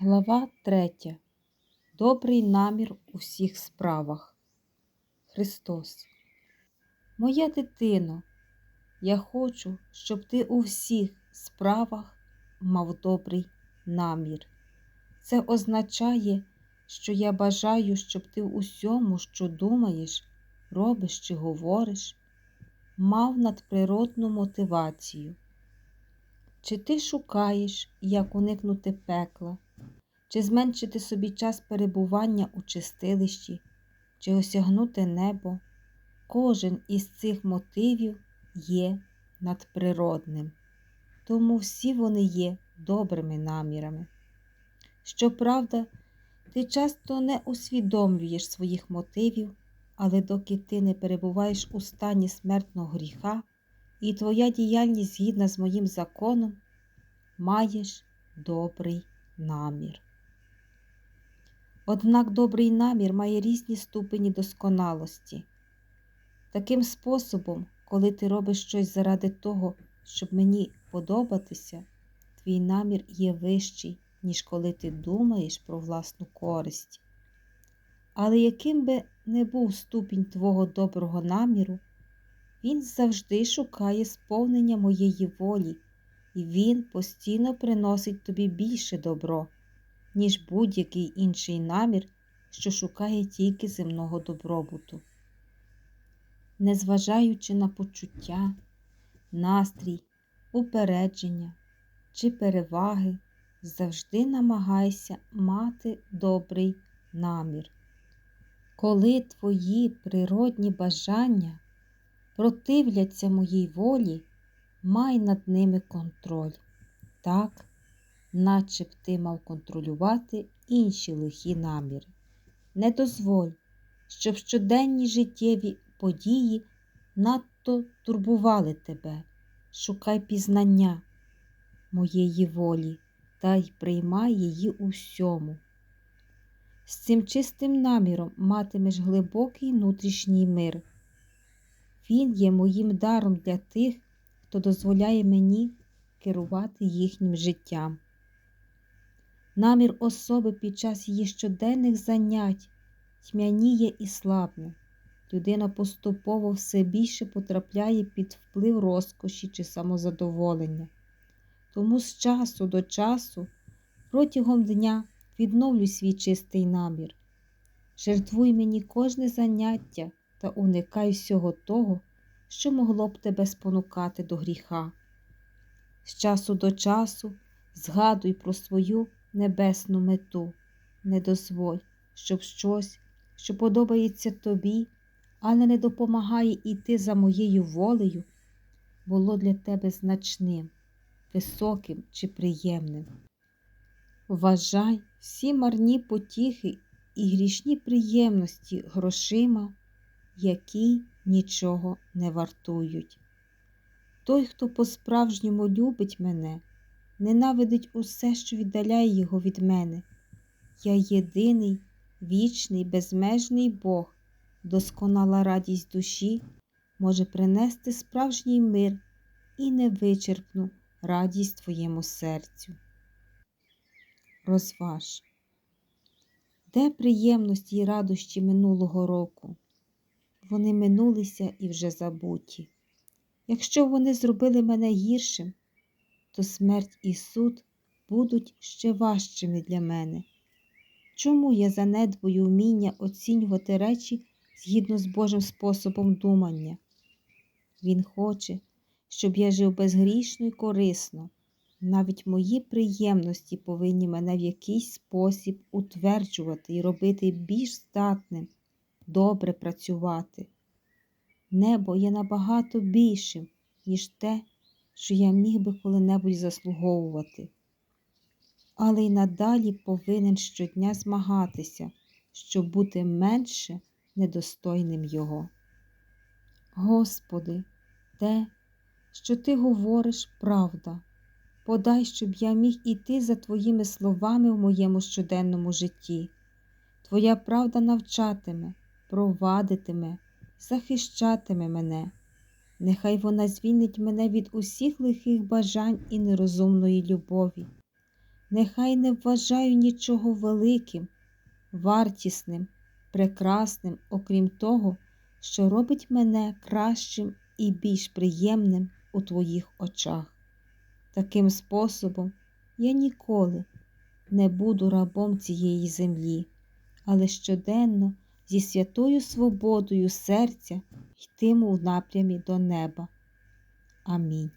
Глава 3. Добрий намір у всіх справах. Христос. Моя дитино, я хочу, щоб ти у всіх справах мав добрий намір. Це означає, що я бажаю, щоб ти в усьому, що думаєш, робиш чи говориш, мав надприродну мотивацію. Чи ти шукаєш, як уникнути пекла, чи зменшити собі час перебування у чистилищі, чи осягнути небо? Кожен із цих мотивів є надприродним, тому всі вони є добрими намірами. Щоправда, ти часто не усвідомлюєш своїх мотивів, але доки ти не перебуваєш у стані смертного гріха, і твоя діяльність згідна з моїм законом, маєш добрий намір. Однак добрий намір має різні ступені досконалості. Таким способом, коли ти робиш щось заради того, щоб мені подобатися, твій намір є вищий, ніж коли ти думаєш про власну користь. Але яким би не був ступінь твого доброго наміру, він завжди шукає сповнення моєї волі, і він постійно приносить тобі більше добро, ніж будь-який інший намір, що шукає тільки земного добробуту. Незважаючи на почуття, настрій, упередження чи переваги, завжди намагайся мати добрий намір. Коли твої природні бажання противляться моїй волі, май над ними контроль, так, наче б ти мав контролювати інші лихі наміри. Не дозволь, щоб щоденні життєві події надто турбували тебе, шукай пізнання моєї волі та й приймай її у всьому. З цим чистим наміром матимеш глибокий внутрішній мир. Він є моїм даром для тих, хто дозволяє мені керувати їхнім життям. Намір особи під час її щоденних занять тьмяніє і слабне. Людина поступово все більше потрапляє під вплив розкоші чи самозадоволення. Тому з часу до часу протягом дня відновлюй свій чистий намір. Жертвуй мені кожне заняття та уникай всього того, що могло б тебе спонукати до гріха. З часу до часу згадуй про свою небесну мету, не дозволь, щоб щось, що подобається тобі, але не допомагає йти за моєю волею, було для тебе значним, високим чи приємним. Вважай всі марні потіхи і грішні приємності грошима, які нічого не вартують. Той, хто по-справжньому любить мене, ненавидить усе, що віддаляє його від мене. Я єдиний, вічний, безмежний Бог, досконала радість душі може принести справжній мир і невичерпну радість твоєму серцю. Розваж, де приємності й радощі минулого року? Вони минулися і вже забуті. Якщо вони зробили мене гіршим, то смерть і суд будуть ще важчими для мене. Чому я занедбую вміння оцінювати речі згідно з Божим способом думання? Він хоче, щоб я жив безгрішно і корисно. Навіть мої приємності повинні мене в якийсь спосіб утверджувати і робити більш здатним добре працювати. Небо є набагато більшим, ніж те, що я міг би коли-небудь заслуговувати. Але й надалі повинен щодня змагатися, щоб бути менше недостойним Його. Господи, те, що Ти говориш, правда, подай, щоб я міг іти за Твоїми словами в моєму щоденному житті. Твоя правда навчатиме, провадитиме, захищатиме мене. Нехай вона звільнить мене від усіх лихих бажань і нерозумної любові. нехай не вважаю нічого великим, вартісним, прекрасним, окрім того, що робить мене кращим і більш приємним у твоїх очах. Таким способом я ніколи не буду рабом цієї землі, але щоденно зі святою свободою серця йтиму в напрямі до неба. Амінь.